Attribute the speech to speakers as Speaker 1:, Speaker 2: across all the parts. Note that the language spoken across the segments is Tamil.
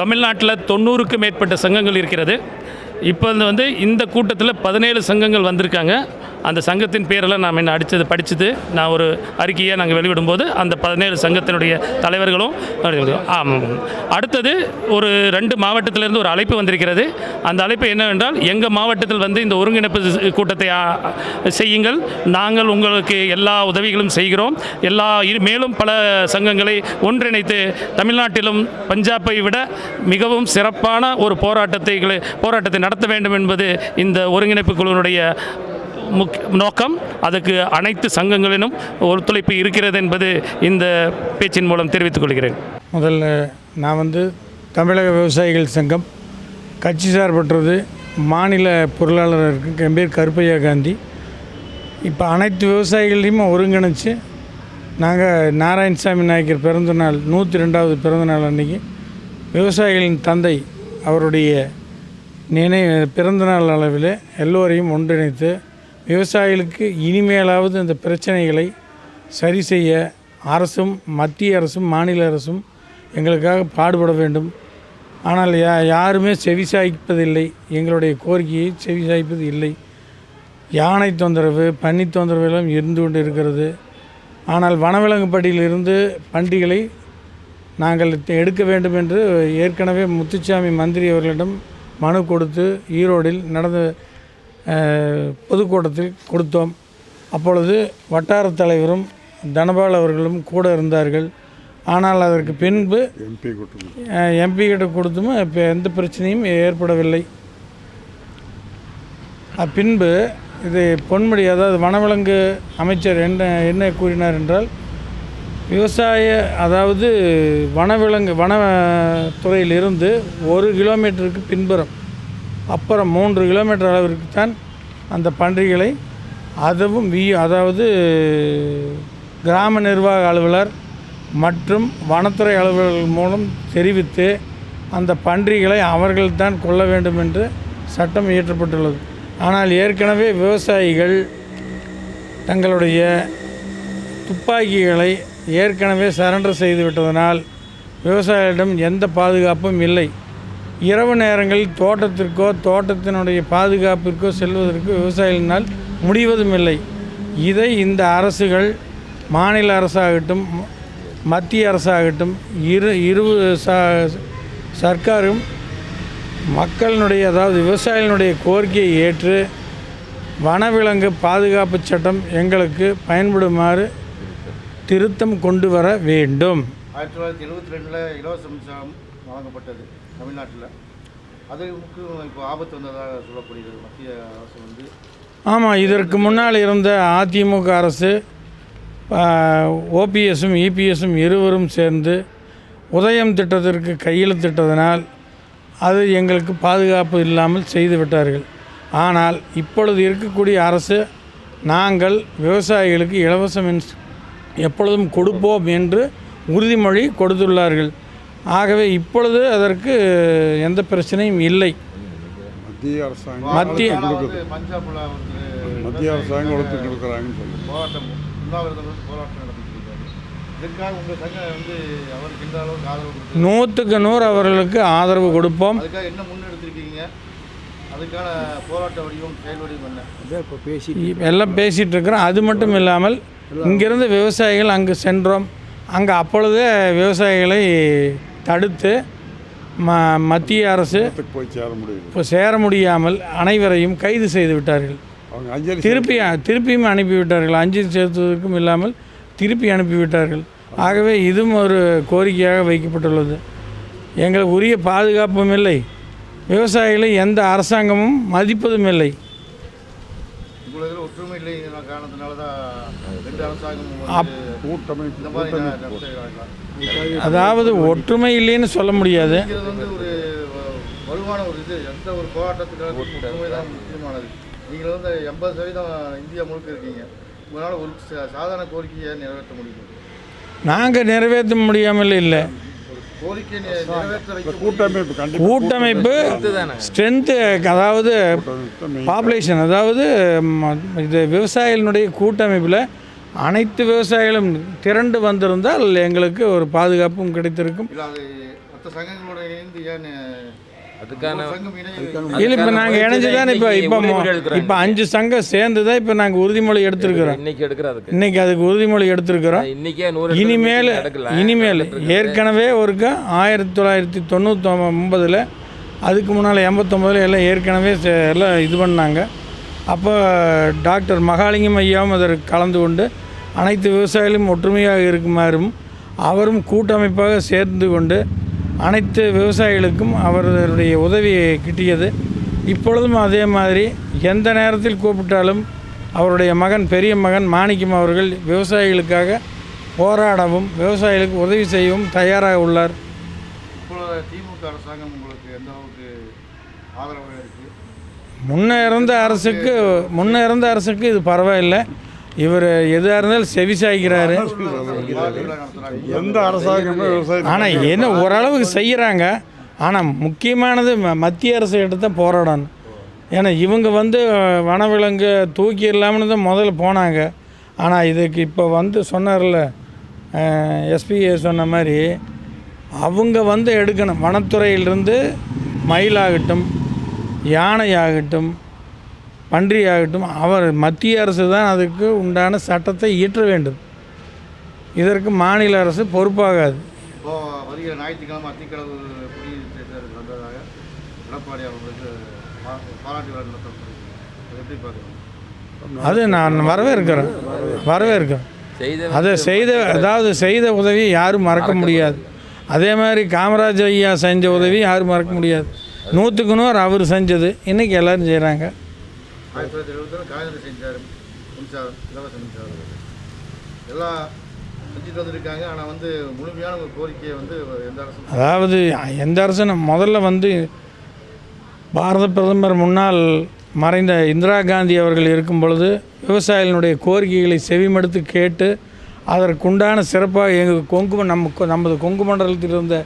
Speaker 1: தமிழ்நாட்டில் தொண்ணூறுக்கும் மேற்பட்ட சங்கங்கள் இருக்கிறது. இப்போ வந்து இந்த கூட்டத்தில் பதினேழு சங்கங்கள் வந்திருக்காங்க. அந்த சங்கத்தின் பேரெல்லாம் நாம் என்ன அடித்தது படித்தது நான் ஒரு அறிக்கையை நாங்கள் வெளியிடும்போது அந்த பதினேழு சங்கத்தினுடைய தலைவர்களும் ஆமாம் அடுத்தது ஒரு ரெண்டு மாவட்டத்திலிருந்து ஒரு அழைப்பு வந்திருக்கிறது. அந்த அழைப்பு என்னவென்றால் எங்கள் மாவட்டத்தில் வந்து இந்த ஒருங்கிணைப்பு கூட்டத்தை செய்யுங்கள். நாங்கள் உங்களுக்கு எல்லா உதவிகளும் செய்கிறோம். எல்லா மேலும் பல சங்கங்களை ஒன்றிணைத்து தமிழ்நாட்டிலும் பஞ்சாபை விட மிகவும் சிறப்பான ஒரு போராட்டத்தை போராட்டத்தை நடத்த வேண்டும் என்பது இந்த ஒருங்கிணைப்பு குழுவினுடைய முக் நோக்கம் அதுக்கு அனைத்து சங்கங்களிலும் ஒத்துழைப்பு இருக்கிறது என்பது இந்த பேச்சின் மூலம் தெரிவித்துக் கொள்கிறேன்.
Speaker 2: முதல்ல நான் வந்து தமிழக விவசாயிகள் சங்கம் கட்சி சார்பற்றது மாநில பொருளாளர் என் பேர் கருப்பையா காந்தி. இப்போ அனைத்து விவசாயிகளையும் ஒருங்கிணைச்சு நாங்கள் நாராயணசாமி நாயக்கர் பிறந்த நாள் நூற்றி ரெண்டாவது பிறந்த நாள் அன்றைக்கி விவசாயிகளின் தந்தை அவருடைய நினை பிறந்த நாள் அளவில் எல்லோரையும் ஒன்றிணைத்து விவசாயிகளுக்கு இனிமேலாவது இந்த பிரச்சனைகளை சரி செய்ய அரசும் மத்திய அரசும் மாநில அரசும் எங்களுக்காக பாடுபட வேண்டும். ஆனால் யா யாருமே செவிசாய்ப்பதில்லை எங்களுடைய கோரிக்கையை செவிசாய்ப்பது இல்லை. யானை தொந்தரவு பன்னி தொந்தரவு எல்லாம் இருந்து கொண்டு இருக்கிறது ஆனால் வனவிலங்குப்பட்டியிலிருந்து பண்டிகளை நாங்கள் எடுக்க வேண்டும் என்று ஏற்கனவே முத்துச்சாமி மந்திரி அவர்களிடம் மனு கொடுத்து ஈரோடில் நடந்த பொதுக்கூட்டத்தில் கொடுத்தோம். அப்பொழுது வட்டார தலைவரும் தனபால் அவர்களும் கூட இருந்தார்கள். ஆனால் அதற்கு பின்பு எம்பி கிட்ட கொடுத்தும் இப்போ எந்த பிரச்சனையும் ஏற்படவில்லை. பின்பு இது பொன்முடி அதாவது வனவிலங்கு அமைச்சர் என்ன என்ன கூறினார் என்றால் விவசாய அதாவது வனவிலங்கு வனத்துறையிலிருந்து ஒரு கிலோமீட்டருக்கு பின்புறம் அப்புறம் மூன்று கிலோமீட்டர் அளவிற்கு தான் அந்த பன்றிகளை அதுவும் வி அதாவது கிராம நிர்வாக அலுவலர் மற்றும் வனத்துறை அலுவலர்கள் மூலம் தெரிவித்து அந்த பன்றிகளை அவர்கள்தான் கொள்ள வேண்டும் என்று சட்டம் இயற்றப்பட்டுள்ளது. ஆனால் ஏற்கனவே விவசாயிகள் தங்களுடைய துப்பாக்கிகளை ஏற்கனவே சரண்டர் செய்து விட்டதனால் விவசாயிகளிடம் எந்த பாதுகாப்பும் இல்லை. இரவு நேரங்களில் தோட்டத்திற்கோ தோட்டத்தினுடைய பாதுகாப்பிற்கோ செல்வதற்கு விவசாயிகளினால் முடிவதும் இல்லை இதை இந்த அரசுகள் மாநில அரசாகட்டும் மத்திய அரசாகட்டும் இரு இரு சா சர்க்காரும் மக்களினுடைய அதாவது விவசாயிகளுடைய கோரிக்கையை ஏற்று வனவிலங்கு பாதுகாப்பு சட்டம் எங்களுக்கு பயன்படுமாறு திருத்தம் கொண்டு வர வேண்டும்.
Speaker 3: ஆயிரத்தி தொள்ளாயிரத்தி எழுபத்தி ரெண்டில் இலவச மின்சாரம் வழங்கப்பட்டது. தமிழ்நாட்டில். அதுக்கு இப்போ ஆபத்து வந்ததாக சொல்லப்படுகிறது? மத்திய அரசு வந்து
Speaker 2: ஆமாம் இதற்கு முன்னால் இருந்த அதிமுக அரசு ஓபிஎஸும் இபிஎஸும் இருவரும் சேர்ந்து உதயம் திட்டத்திற்கு கையெழுத்திட்டதனால் அது எங்களுக்கு பாதுகாப்பு இல்லாமல் செய்து விட்டார்கள். ஆனால் இப்பொழுது இருக்கக்கூடிய அரசு நாங்கள் விவசாயிகளுக்கு இலவச மின் எப்பொழுதும் கொடுப்போம் என்று உறுதிமொழி கொடுத்துள்ளார்கள். ஆகவே இப்பொழுது அதற்கு எந்த பிரச்சனையும் இல்லை.
Speaker 4: மத்திய அரசாங்கம்
Speaker 2: மத்திய
Speaker 3: வந்து பஞ்சாப்ல வந்து
Speaker 4: மத்திய அரசாங்கம் கொடுக்குறாங்கன்னு சொல்லி
Speaker 3: போராட்டம் போராட்டம் கொடுத்து
Speaker 2: நூற்றுக்கு நூறு அவர்களுக்கு ஆதரவு கொடுப்போம்.
Speaker 3: அதுக்காக என்ன முன்னெடுத்திருக்கீங்க அதுக்கான போராட்ட வடிவம் செயல் வடிவம் என்ன?
Speaker 2: இ- எல்லாம் பேசிகிட்டு இருக்கிறோம். அது மட்டும் இல்லாமல் இங்கிருந்து விவசாயிகள் அங்கு சென்றோம். அங்கே அப்பொழுதே விவசாயிகளை தடுத்து ம மத்திய அரசு
Speaker 4: போய் சேர முடியல.
Speaker 2: இப்போ சேர முடியாமல் அனைவரையும் கைது செய்து விட்டார்கள்.
Speaker 4: அவங்க அஞ்சலி
Speaker 2: திருப்பி திருப்பியும் அனுப்பிவிட்டார்கள். அஞ்சல் செலுத்துவதற்கும் இல்லாமல் திருப்பி அனுப்பிவிட்டார்கள். ஆகவே இதுவும் ஒரு கோரிக்கையாக வைக்கப்பட்டுள்ளது. எங்களுக்கு உரிய பாதுகாப்பும் இல்லை. விவசாயிகளை எந்த அரசாங்கமும் மதிப்பதும் இல்லை.
Speaker 3: ஒற்றுமை
Speaker 2: அதாவது ஒற்றுமை இல்லைன்னு சொல்ல முடியாது.
Speaker 3: வலுவான ஒரு இது. எந்த ஒரு போராட்டத்துக்காக ஒற்றுமை. தான் முக்கியமானது. நீங்கள் வந்து எண்பது சதவீதம் இந்தியா முழுக்க இருக்கீங்க. உங்களால் ஒரு சாதாரண கோரிக்கையை நிறைவேற்ற முடியும்?
Speaker 2: நாங்கள் நிறைவேற்ற முடியாமல் இல்லை.
Speaker 4: கூட்டமைப்பு
Speaker 2: ஸ்ட்ரென்த்து அதாவது பாப்புலேஷன் அதாவது ம- இது விவசாயிகளுடைய கூட்டமைப்பில் அனைத்து விவசாயிகளும் திரண்டு வந்திருந்தால் எங்களுக்கு ஒரு பாதுகாப்பும் கிடைத்திருக்கும்.
Speaker 3: இல்லை
Speaker 2: இப்போ நாங்கள் இணைஞ்சு தான் இப்போ இப்போ அஞ்சு சங்கம் சேர்ந்து தான் இப்போ நாங்கள் உறுதிமொழி எடுத்திருக்கிறோம்.
Speaker 5: இன்னைக்கு அதுக்கு.
Speaker 2: இன்னைக்கு அதுக்கு உறுதிமொழி எடுத்திருக்கிறோம். இனிமேல் இனிமேல் ஏற்கனவே ஒருக்கா ஆயிரத்தி தொள்ளாயிரத்தி தொண்ணூற்றி ஒன்பதில் அதுக்கு முன்னால் எண்பத்தொம்பதில் எல்லாம் ஏற்கனவே செ- எல்லாம் இது பண்ணாங்க. அப்போ டாக்டர் மகாலிங்கம் ஐயாவும் அதற்கு கலந்து கொண்டு அனைத்து விவசாயிகளும் ஒற்றுமையாக இருக்குமாறும் அவரும் கூட்டமைப்பாக சேர்ந்து கொண்டு அனைத்து விவசாயிகளுக்கும் அவர்களுடைய உதவி கிட்டியது. இப்பொழுதும் அதே மாதிரி எந்த நேரத்தில் கூப்பிட்டாலும் அவருடைய மகன் பெரிய மகன் மாணிக்கம் அவர்கள் விவசாயிகளுக்காக போராடவும் விவசாயிகளுக்கு உதவி செய்யவும் தயாராக உள்ளார்.
Speaker 3: இப்போ திமுக அரசாங்கம் உங்களுக்கு எந்த அளவுக்கு ஆதரவாக இருக்குது
Speaker 2: முன்ன இருந்த அரசுக்கு முன்ன இருந்த அரசுக்கு இது பரவாயில்லை. இவர் எதாக இருந்தாலும் செவி சாய்க்கிறாரு
Speaker 4: எந்த அரசாங்கமே விவசாயம்
Speaker 2: ஆனால் என்ன ஓரளவுக்கு செய்கிறாங்க ஆனால் முக்கியமானது ம- மத்திய அரசு எடுத்து தான் போராடணும் ஏன்னா இவங்க வந்து வனவிலங்கு தூக்கிடலாம்னு தான் முதல்ல போனாங்க. ஆனால் இதுக்கு இப்போ வந்து சொன்னார்ல எஸ்பி சொன்ன மாதிரி அவங்க வந்து எடுக்கணும். வனத்துறையிலிருந்து மயிலாகட்டும் யானையாகட்டும் பன்றியாகட்டும் அவர் மத்திய அரசு தான் அதுக்கு உண்டான சட்டத்தை இயற்ற வேண்டும். இதற்கு மாநில அரசு பொறுப்பாகாது.
Speaker 3: இப்போ வருகிற ஞாயிற்றுக்கிழமை அத்திக்கடவு குடிநீர் தேர்தல் வந்ததாக எடப்பாடி அவர்களுக்கு பா- பாராட்டு விழா நடத்தப்படுகிறது அதை எப்படி பார்க்குறோம்
Speaker 2: அது நான் வரவேற்கிறேன். வரவேற்கிறேன். அதை செய்த அதாவது செய்த உதவி யாரும் மறக்க முடியாது. அதே மாதிரி காமராஜ் ஐயா செஞ்ச உதவி யாரும் மறக்க முடியாது. நூற்றுக்கு நூறு அவர் செஞ்சது. இன்றைக்கி எல்லோரும் செய்கிறாங்க
Speaker 3: ஆயிரத்தி தொள்ளாயிரத்தி எழுபத்தில் காகிதம் செஞ்சார் மின்சாரம் இலவச மின்சாரம் எல்லாம் செஞ்சுட்டு வந்திருக்காங்க ஆனால் வந்து முழுமையான ஒரு கோரிக்கையை வந்து எந்த
Speaker 2: அதாவது எந்த அரசும் முதல்ல வந்து பாரத பிரதமர் முன்னாள் மறைந்த இந்திரா காந்தி அவர்கள் இருக்கும் பொழுது விவசாயிகளுடைய கோரிக்கைகளை செவிமடுத்து கேட்டு அதற்குண்டான சிறப்பாக எங்கள் கொங்கு நம்ம நமது கொங்கு மண்டலத்தில் இருந்த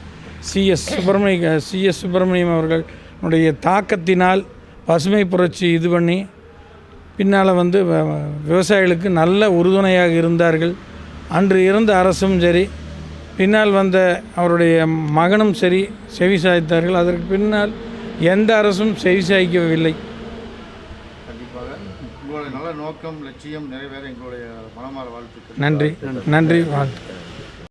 Speaker 2: சிஎஸ் சுப்பிரமணிய சிஎஸ் சுப்பிரமணியம் அவர்களுடைய தாக்கத்தினால் பசுமை புரட்சி இது பண்ணி பின்னால் வந்து விவசாயிகளுக்கு நல்ல உறுதுணையாக இருந்தார்கள். அன்று இருந்த அரசும் சரி பின்னால் வந்த அவருடைய மகனும் சரி செவி சாய்த்தார்கள். அதற்கு பின்னால் எந்த அரசும் செவி சாய்க்கவில்லை.
Speaker 3: கண்டிப்பாக. உங்களுடைய நல்ல நோக்கம் லட்சியம் நிறைவேற எங்களுடைய மனமாற வாழ்த்துக்கள்.
Speaker 2: நன்றி. நன்றி. வாழ்த்து.